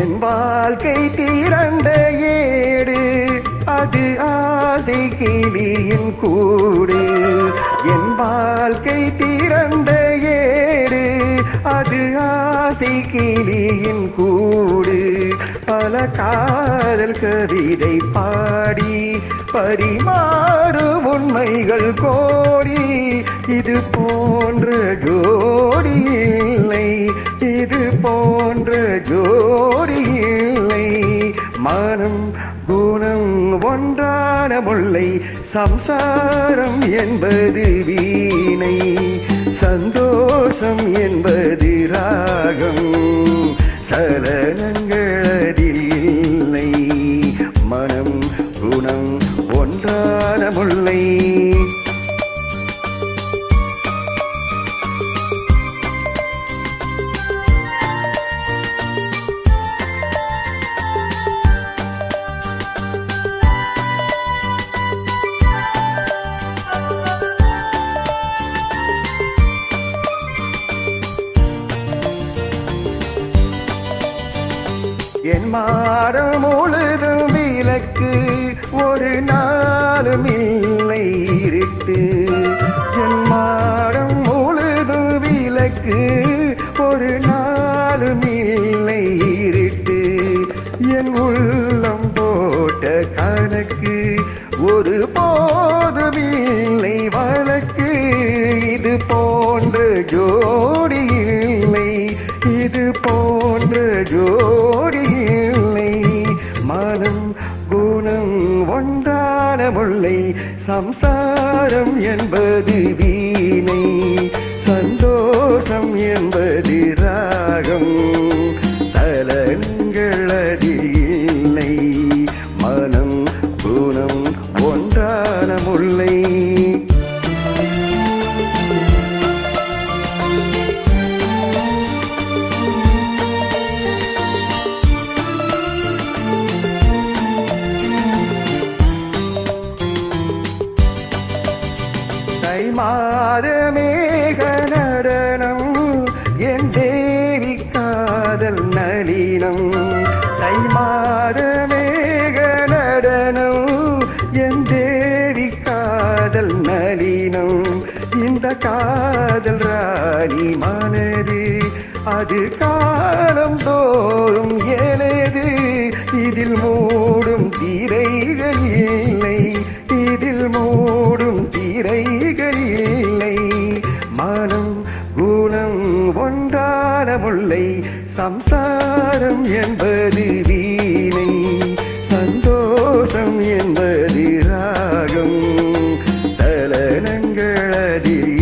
என் வாழ்க்கை திறந்த ஏடு அது ஆசை கிளியின் கூடு. என் வாழ்க்கை திறந்த ஏடு அது ஆசை கிளியின் கூடு. பல காதல் கவிதை பாடி பரிமாறும் உண்மைகள் கோடி இது போன்ற ஜோடி. இது போன்ற ஜோடி இல்லை. மனம் குணம் ஒன்றான முல்லை. சம்சாரம் என்பது வீணை. சந்தோஷம் என்பது ராகம். சலனங்கள் என் மாடம் முழுதும் விளக்கு. ஒரு நாளும் இல்லை இருட்டு. என் மாடம் முழுதும் விளக்கு. ஒரு நாளும் இல்லை இருட்டு. என் உள்ளம் போட்ட கணக்கு. ஒரு போதும் இல்லை வழக்கு. இது போன்ற ஜோடி இல்லை. இது போன்ற ஜோடி முல்லை சம்சாரம் என்பது வீணை. சந்தோஷம் என்பது ராகம். சலனங்கள் தை மாத மேக நடனம் என் தேவி காதல் நளினம். தை மாத மேக நடனம் என் தேவி காதல் நளினம். இந்த காதல் ராணி மனது அது காலம் தோ மூடும் இல்லை மனம் குணம் ஒன்றான முல்லை சம்சாரம் என்பது வீணை. சந்தோஷம் என்பது ராகம். சலனங்கள் அதிரி